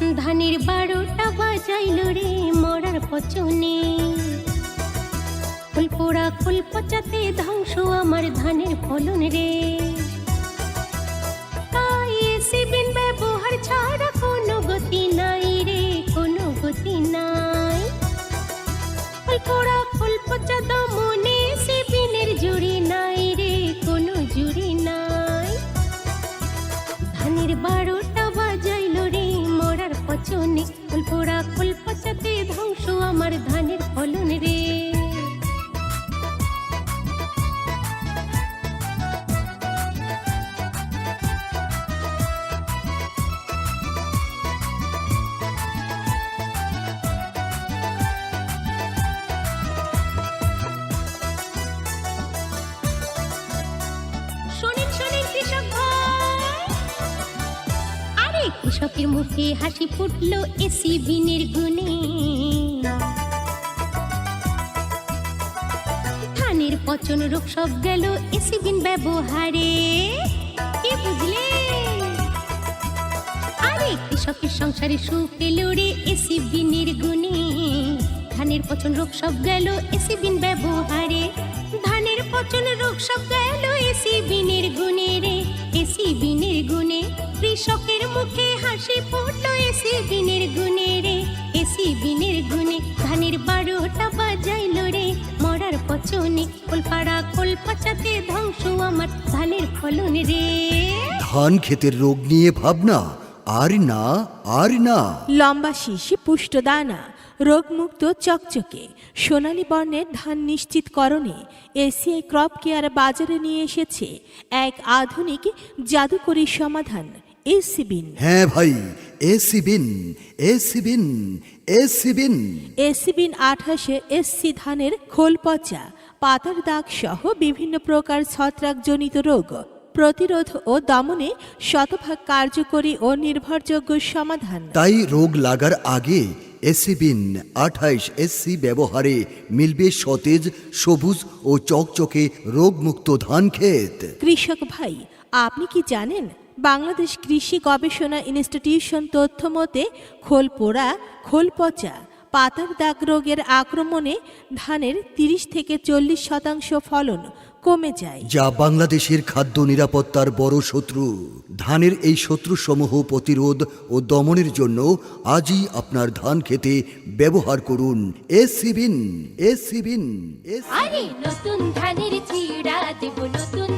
ধানের বারোটা বাজাইল রে মরার পচনে। ফুল পোড়া ফুল পচাতে ধ্বংস আমার ধানের ফলন রে। আমার ধানের ফলন রে। কৃষকের মুখে হাসি ফুটলো এসি বিনের গুণে। পচন রোগ সব গেল এসি বিন ব্যবহারে। কি বুঝলে? আরে কৃষকের সংসারে সুখ এলো রে এসি বিনের গুণে। ধানের পচন রোগ সব গেল এসি বিন ব্যবহারে। ধানের পচন রোগ সব গেল এসি বিনের গুণে রে। এসি বিনের গুণে কৃষকের মুখে হাসি ফুটলো এসি বিনের গুণে রে। এসি বিনের গুণে ধানের বারোটা বাজাইলো পচনে কোলপাড়া কোল পচাতে ধ্বংস আমার ধানের ফলন রে। ধান ক্ষেতের রোগ নিয়ে ভাবনা আর না আর না। লম্বা শীষ পুষ্ট দানা রোগমুক্ত চকচকে সোনালী বর্ণের ধান নিশ্চিতকরণে এসিআই ক্রপ কেয়ার বাজারে নিয়ে এসেছে এক আধুনিক জাদুকরী সমাধান এসিবিন। হ্যাঁ ভাই এসি বিন এসি বিন এসি বিন এসিবিন আঠাশে এসসি ধানের খোল পচা পাতার দাগ সহ বিভিন্ন প্রকার ছত্রাকজনিত রোগ প্রতিরোধ ও দমনে শতভাগ কার্যকরী ও নির্ভরযোগ্য সমাধান। তাই রোগ লাগার আগে এসিবিন আঠাইশ এসসি ব্যবহারে মিলবে সতেজ সবুজ ও চকচকে রোগমুক্ত ধান ক্ষেত। কৃষক ভাই আপনি কি জানেন বাংলাদেশ কৃষি গবেষণা ইনস্টিটিউশন তথ্য মতে খোল পোড়া খোল পচা পাতার দাগ রোগের আক্রমণে ধানের তিরিশ থেকে চল্লিশ শতাংশ ফলন কমে যায়। যা বাংলাদেশের খাদ্য নিরাপত্তার বড় শত্রু। ধানের এই শত্রুসমূহ প্রতিরোধ ও দমনের জন্য আজই আপনার ধান খেতে ব্যবহার করুন। এসিবিন এসিবিন এস আরে নতুন ধানের চিড়া দেব নতুন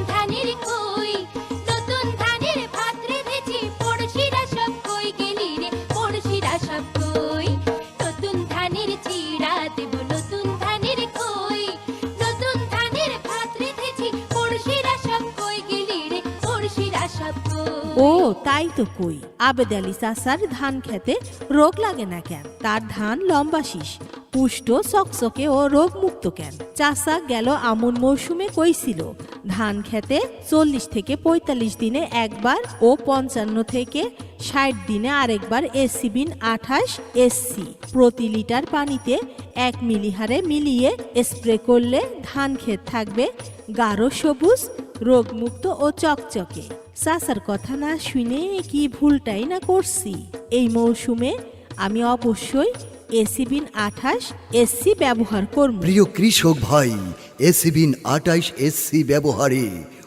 ও, তাই তো কই। আবেদ আলী চাষার ধান খেতে রোগ লাগে না কেন? তার ধান লম্বা শীষ। পুষ্ট, চকচকে ও রোগমুক্ত কেন? চাষা গেল আমন মৌসুমে কইছিল, ধান খেতে চল্লিশ থেকে পঁয়তাল্লিশ দিনে একবার ও পঞ্চান্ন থেকে ষাট দিনে আরেকবার এসিবিন আঠাশ এসসি। প্রতি লিটার পানিতে এক মিলিহারে মিলিয়ে স্প্রে করলে ধান ক্ষেত থাকবে গাঢ় সবুজ রোগমুক্ত ও চকচকে। চাচার কথা না শুনে কি ভুলটাই না করছি? এই মৌসুমে আমি অবশ্যই এসিবিন আঠাশ এসসি ব্যবহার করব। প্রিয় কৃষক ভাই এসিবিন আঠাশ এসসি ব্যবহারে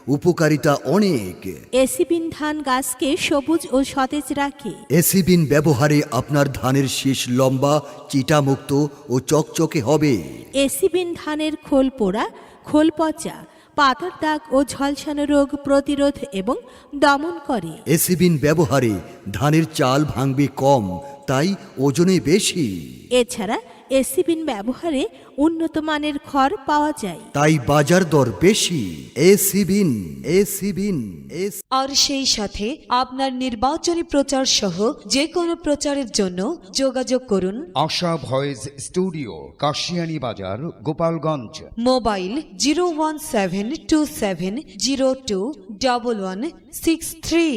উপকারিতা অনেক। এসিবিন ধান গাছকে সবুজ ও সতেজ রাখে। এসিবিন ব্যবহারে আপনার ধানের শীষ লম্বা চিটামুক্ত ও চকচকে হবে। এসিবিন ধানের খোল পোড়া খোল পচা পাতার দাগ ও ঝলসানো রোগ প্রতিরোধ এবং দমন করে। এসিবিন ব্যবহারে ধানের চাল ভাঙবে কম তাই ওজনে বেশি। এছাড়া এসিবিন ব্যবহারে উন্নত মানের খড় পাওয়া যায়। তাই বাজার দর বেশি। এসিবিন এসিবিন এস আর সেই সাথে আপনার নির্বাচনী প্রচার সহ যে কোনো প্রচারের জন্য যোগাযোগ করুন। আশা ভয়েস স্টুডিও কাশিয়ানি বাজার Gopalganj. Mobile zero one seven two seven zero two double one six three.